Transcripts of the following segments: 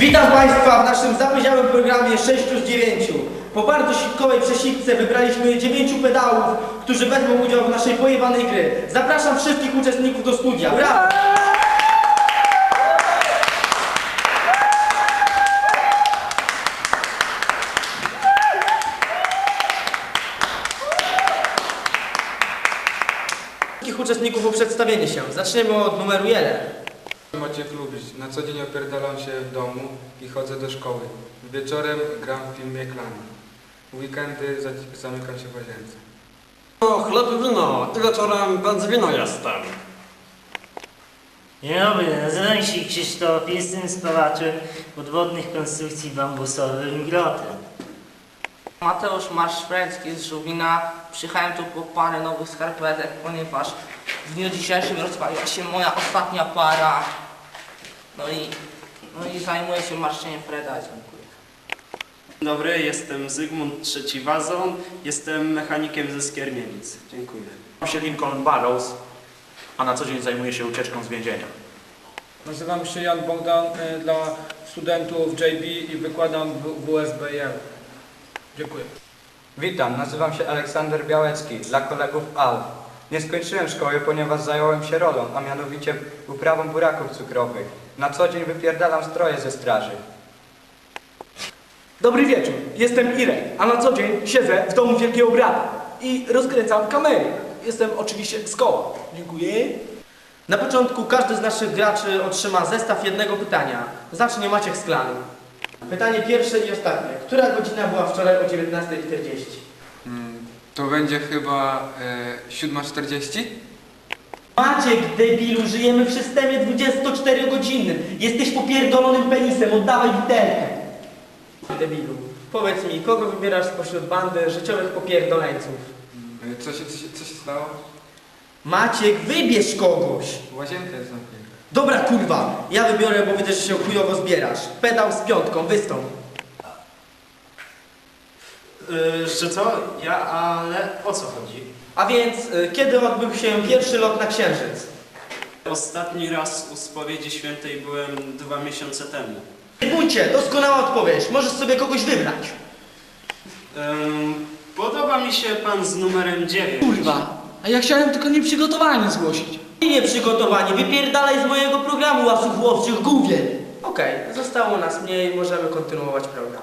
Witam Państwa w naszym zapyziałym programie 6 plus 9. Po bardzo sitkowej przesipce wybraliśmy 9 pedałów, którzy wezmą udział w naszej pojebanej gry. Zapraszam wszystkich uczestników do studia. Brawo! Wszystkich uczestników o przedstawienie się. Zaczniemy od numeru 1. Maciek lubić. Na co dzień opierdalam się w domu i chodzę do szkoły. Wieczorem gram w filmie Klany. W weekendy za- zamykam się w łazience. O, chleb i wino. I wieczorem bez wino jestem. Dzień dobry, nazywam się Krzysztof, jestem spawaczem podwodnych konstrukcji bambusowych Groty. Mateusz Marszpręcki z Żubina. Przyjechałem tu po parę nowych skarpetek, ponieważ w dniu dzisiejszym rozwaliła się moja ostatnia para. No i, no i zajmuję się marszczeniem Freda. Dziękuję. Dzień dobry, jestem Zygmunt III Wazon, jestem mechanikiem ze Skierniewic. Dziękuję. Nazywam się Lincoln Barrows, a na co dzień zajmuję się ucieczką z więzienia. Nazywam się Jan Bogdan y, dla studentów JB i wykładam w WSBM. Dziękuję. Witam, nazywam się Aleksander Białecki, dla kolegów AL. Nie skończyłem szkoły, ponieważ zająłem się rolą, a mianowicie uprawą buraków cukrowych. Na co dzień wypierdalam stroje ze straży. Dobry wieczór, jestem Irek, a na co dzień siedzę w domu Wielkiego Brata i rozkręcam kamery. Jestem oczywiście z koła. Dziękuję. Na początku każdy z naszych graczy otrzyma zestaw jednego pytania. Zacznie Maciek Sklany. Pytanie pierwsze i ostatnie. Która godzina była wczoraj o 19.40? Mm, To będzie chyba e, 7.40? Maciek, debilu, żyjemy w systemie 24-godzinnym. Jesteś popierdolonym penisem, oddawaj literkę. Debilu, powiedz mi, kogo wybierasz spośród bandy życiowych popierdoleńców? E, Co się, co, się, co się stało? Maciek, wybierz kogoś. Łazienka jest zamknięta. Dobra kurwa, ja wybiorę, bo widzę, że się chujowo zbierasz. Pedał z piątką, wystąp. Yy, że co? Ja, ale o co chodzi? A więc, y, kiedy odbył się pierwszy lot na Księżyc? Ostatni raz u spowiedzi świętej byłem dwa miesiące temu. Bójcie, doskonała odpowiedź. Możesz sobie kogoś wybrać. Ym, podoba mi się pan z numerem 9. Kurwa, a ja chciałem tylko nieprzygotowanie zgłosić. I nieprzygotowani, wypierdalaj z mojego programu łasów łowczych gówien. Okej, zostało nas mniej, możemy kontynuować program.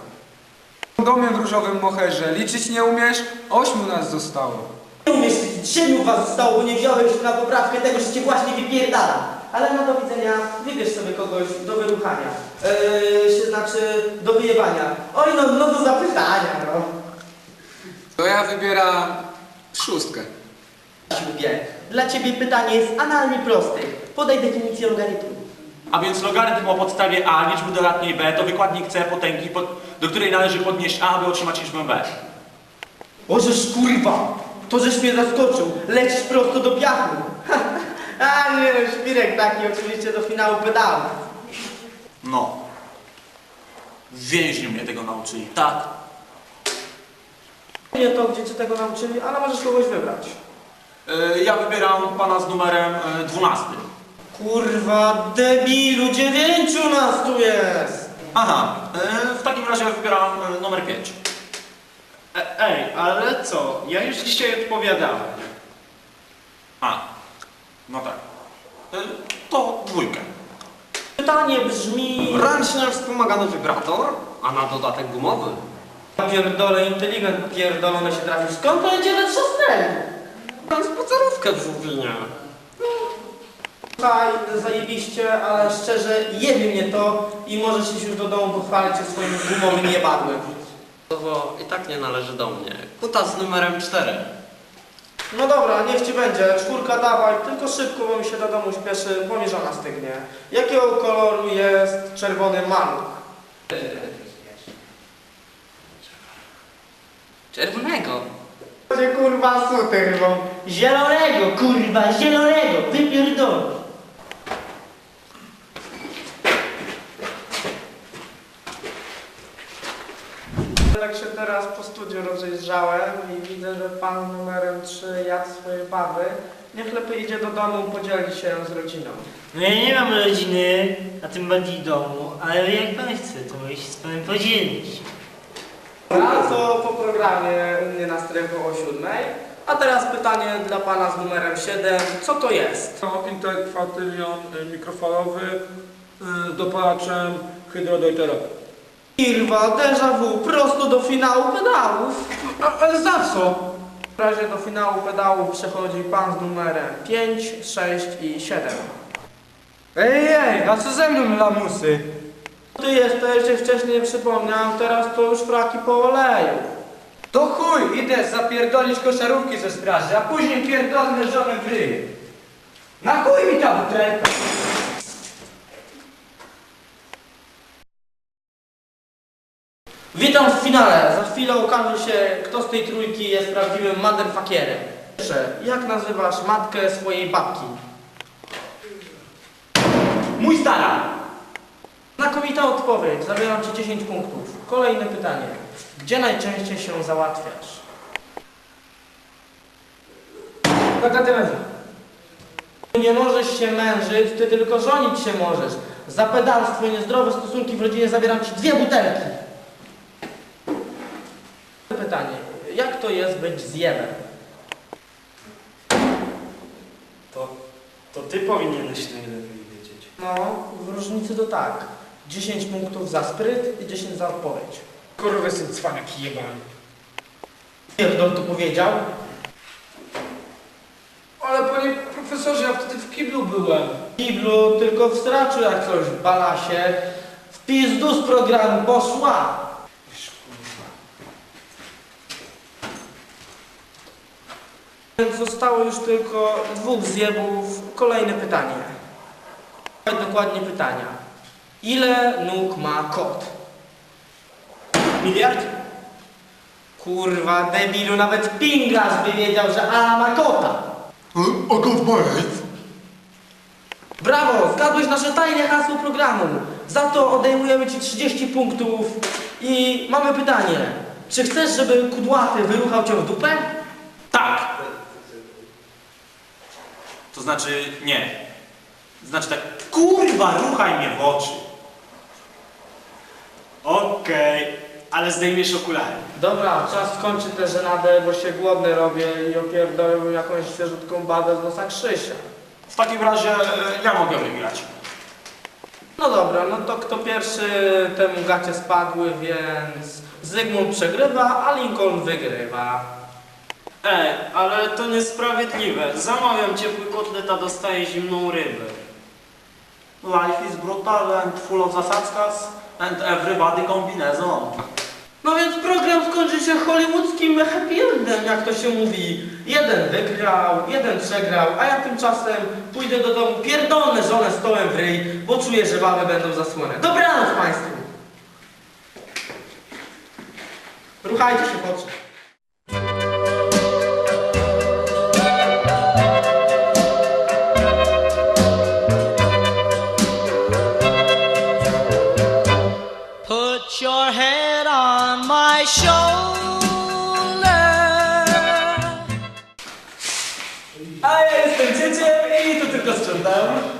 W domie w różowym moherze. Liczyć nie umiesz? Ośmiu nas zostało. Nie umiesz liczyć, siedmiu was zostało, bo nie wziąłeś na poprawkę tego, że cię właśnie wypierdala. Ale no do widzenia, wybierz sobie kogoś do wyruchania. Yy, się znaczy do wyjebania. Oj no, no do zapytania, no. To ja wybieram szóstkę. Ślubie, dla ciebie pytanie jest analnie proste. Podaj definicję logarytmu. A więc logarytm o podstawie a liczby dodatniej b to wykładnik c potęgi, pod, do której należy podnieść a, aby otrzymać liczbę b. Ożeż kurwa, to żeś mnie zaskoczył. Lecisz prosto do piachu. A nie no, szpirek taki oczywiście do finału pedału. No. Więźniu mnie tego nauczyli. Tak. Nie to, gdzie cię tego nauczyli, ale możesz kogoś wybrać. Yy, ja wybieram pana z numerem yy, 12. Kurwa, debilu, dziewięciu nas tu jest! Aha, yy, w takim razie wybieram numer 5. E, ej, ale co? Ja już dzisiaj odpowiadałem. A, no tak. Yy, to dwójkę. Pytanie brzmi... Ręcznie wspomagany wibrator, a na dodatek gumowy. Pierdolę, inteligent pierdolony się trafił. Skąd we trzasnęli? Mam spacerówkę w Żubinie. Słuchaj, zajebiście, ale szczerze jebie mnie to i możesz iść już do domu pochwalić się swoim gumowym jebadłem. To i tak nie należy do mnie. Kuta z numerem 4. No dobra, niech ci będzie. Czwórka dawaj, tylko szybko, bo mi się do domu śpieszy, bo mi żona stygnie. Jakiego koloru jest czerwony maluch? Czerwonego. Będzie kurwa suty bo Zielonego, kurwa, zielonego, wypierdol. Tak się teraz po studiu rozejrzałem i widzę, że pan numerem 3 jadł swoje baby Niech lepiej idzie do domu, podzieli się z rodziną. No ja nie mam rodziny, a tym bardziej domu, ale jak pan chce, to mogę się z panem podzielić. A to po programie u mnie na strefie o siódmej. A teraz pytanie dla pana z numerem 7. Co to jest? To interkwatylion y, mikrofalowy y, z dopalaczem hydrodojterowym. Irwa, déjà vu, prosto do finału pedałów. A, ale za co? W razie do finału pedałów przechodzi pan z numerem 5, 6 i 7. Ej, ej, a co ze mną lamusy? Ty jesteś, jak wcześniej przypomniałem, teraz to już fraki po oleju. To chuj, idę zapierdolić koszarówki ze straży, a później pierdolę żonę w ryj. Na chuj mi ta butelka! Witam w finale. Za chwilę okaże się, kto z tej trójki jest prawdziwym motherfuckerem. Pierwsze, jak nazywasz matkę swojej babki? Mój stara! Znakomita odpowiedź. Zabieram Ci 10 punktów. Kolejne pytanie. Gdzie najczęściej się załatwiasz? Zagadamy. Nie możesz się mężyć, ty tylko żonić się możesz. Za pedalstwo i niezdrowe stosunki w rodzinie zabieram ci dwie butelki. Pytanie. Jak to jest być zjebem? To, to ty powinieneś najlepiej wiedzieć. No, w różnicy to tak. 10 punktów za spryt i 10 za odpowiedź. Kurwa, syn cwaniak jebany. Pierdol to powiedział. Ale panie profesorze, ja wtedy w kiblu byłem. W kiblu, tylko w straczu jak coś w balasie. W pizdu z programu poszła. Więc Zostało już tylko dwóch zjebów. Kolejne pytanie. Dokładnie pytania. Ile nóg ma kot? Miliard? Kurwa, debilu, nawet Pingas by wiedział, że A ma kota. A kot ma? Brawo, zgadłeś nasze tajne hasło programu. Za to odejmujemy Ci 30 punktów. I mamy pytanie. Czy chcesz, żeby kudłaty wyruchał Cię w dupę? To znaczy nie. Znaczy tak, kurwa, ruchaj mnie w oczy. Okej, ale zdejmiesz okulary. Dobra, czas skończyć tę żenadę, bo się głodny robię i opierdolę jakąś świeżutką babę z nosa Krzysia. W takim razie e, ja mogę wygrać. No dobra, no to kto pierwszy, temu gacie spadły, więc Zygmunt przegrywa, a Lincoln wygrywa. Ej, ale to niesprawiedliwe. Zamawiam ciepły kotlet, a dostaję zimną rybę. Life is brutal and full of zasadzkas and everybody kombinezon. No więc program skończy się hollywoodzkim happy endem, jak to się mówi. Jeden wygrał, jeden przegrał, a ja tymczasem pójdę do domu, pierdolę żonę stołem w ryj, bo czuję, że baby będą zasłonę. Dobranoc Państwu! Ruchajcie się po jestem